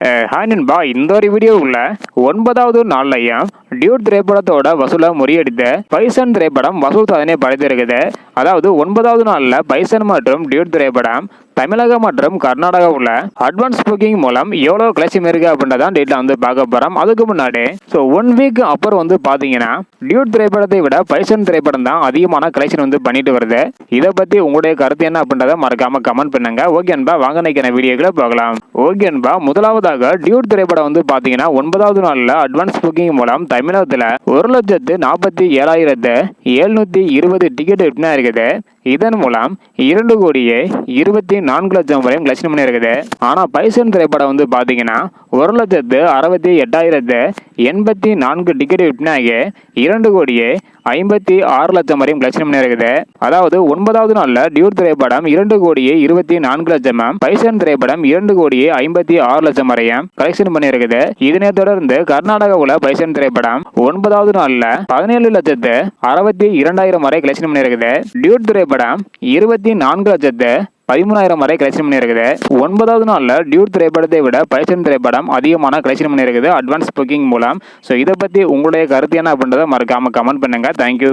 uh, hi நண்பா இந்த ஒரு வீடியோவுல ஒன்பதாவது நாள்லையும் டியூட் திரைப்படத்தோட வசூலை முறியடித்த பைசன் திரைப்படம் வசூல் சாதனை படைத்திருக்குது. அதாவது ஒன்பதாவது நாளில் பைசன் மற்றும் டியூட் திரைப்படம் தமிழகம் மற்றும் கர்நாடகா உள்ள அட்வான்ஸ் புக்கிங் மூலம் எவ்வளோ கலெக்ஷன் இருக்கு அப்படின்றதான் டேட்டில் வந்து பார்க்க போகிறோம் அதுக்கு முன்னாடி ஸோ ஒன் வீக் அப்புறம் வந்து பார்த்தீங்கன்னா டியூட் திரைப்படத்தை விட பைசன் திரைப்படம் தான் அதிகமான கலெக்ஷன் வந்து பண்ணிட்டு வருது. இதை பற்றி உங்களுடைய கருத்து என்ன அப்படின்றத மறக்காம கமெண்ட் பண்ணுங்க. ஓகே அன்பா வாங்க நினைக்கிற வீடியோக்களை பார்க்கலாம் ஓகே அன்பா டியூட் திரைப்படம் வந்து பாத்தீங்கன்னா ஒன்பதாவது நாள்ல அட்வான்ஸ் புக்கிங் மூலம் தமிழகத்துல ஒரு லட்சத்து நாற்பத்தி ஏழாயிரத்து எழுநூத்தி இருபது டிக்கெட் விற்பனை இருக்குது இதன் மூலம் இரண்டு கோடியே இருபத்தி நான்கு லட்சம் வரையும் கலெக்ஷன் பண்ணி இருக்குது ஆனா பைசன் திரைப்படம் வந்து பாத்தீங்கன்னா ஒரு லட்சத்து அறுபத்தி எட்டாயிரத்து எண்பத்தி நான்கு டிக்கெட் விற்பனையாக இரண்டு கோடியே ஐம்பத்தி ஆறு லட்சம் வரையும் கலெக்ஷன் இருக்குது அதாவது ஒன்பதாவது நாளில் டியூட் திரைப்படம் இரண்டு கோடியே இருபத்தி நான்கு லட்சமும் பைசன் திரைப்படம் இரண்டு கோடியே ஐம்பத்தி ஆறு லட்சம் வரையும் கலெக்ஷன் பண்ணியிருக்குது இதனை தொடர்ந்து கர்நாடகாவில் பைசன் திரைப்படம் ஒன்பதாவது நாளில் பதினேழு லட்சத்து அறுபத்தி இரண்டாயிரம் வரை கலெக்ஷன் பண்ணியிருக்குது டியூட் திரைப்படம் இருபத்தி நான்கு லட்சத்து பதிமூணாயிரம் வரை கலெக்ஷன் பண்ணியிருக்குது. ஒன்பதாவது நாளில் டியூட் திரைப்படத்தை விட பைசன் திரைப்படம் அதிகமான கலெக்ஷன் பண்ணியிருக்குது அட்வான்ஸ் புக்கிங் மூலம். ஸோ இதை பற்றி உங்களுடைய கருத்து என்ன அப்படின்றத மறக்காமல் கமெண்ட் பண்ணுங்கள் தேங்க்யூ